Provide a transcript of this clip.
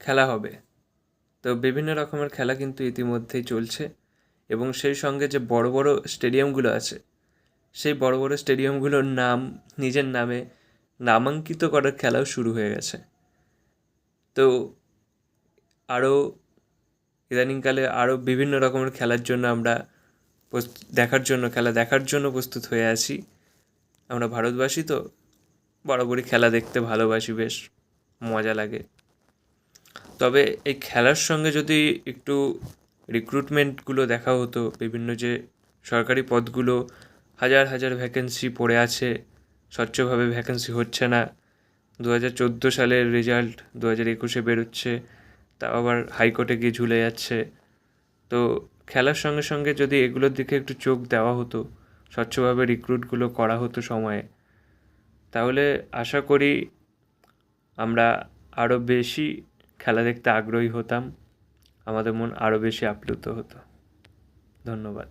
খেলা হবে। তো বিভিন্ন রকমের খেলা কিন্তু ইতিমধ্যেই চলছে এবং সেই সঙ্গে যে বড় বড় স্টেডিয়ামগুলো আছে, সেই বড় বড় স্টেডিয়ামগুলোর নাম, নিজের নামে নামাঙ্কিত করার খেলাও শুরু হয়ে গেছে। তো আরও ইদানিংকালে আরও বিভিন্ন রকমের খেলার জন্য আমরা দেখার জন্য, খেলা দেখার জন্য প্রস্তুত হয়ে আছি। আমরা ভারতবাসী তো, বরাবরই খেলা দেখতে ভালোবাসি, বেশ মজা লাগে। তবে এই খেলার সঙ্গে যদি একটু রিক্রুটমেন্টগুলো দেখা হতো, বিভিন্ন যে সরকারি পদগুলো, হাজার হাজার ভ্যাকেন্সি পড়ে আছে, স্বচ্ছভাবে ভ্যাকেন্সি হচ্ছে না দু হাজার চোদ্দ সালের রেজাল্ট দু হাজার একুশে বেরোচ্ছে, তাও আবার হাইকোর্টে গিয়ে ঝুলে যাচ্ছে। তো খেলার সঙ্গে সঙ্গে যদি এগুলোর দিকে একটু চোখ দেওয়া হতো, স্বচ্ছভাবে রিক্রুটগুলো করা হতো সময়ে, তাহলে আশা করি আমরা আরও বেশি খেলা দেখতে আগ্রহী হতাম। আমাদের মন আরও বেশি আপ্লুত হতো। ধন্যবাদ।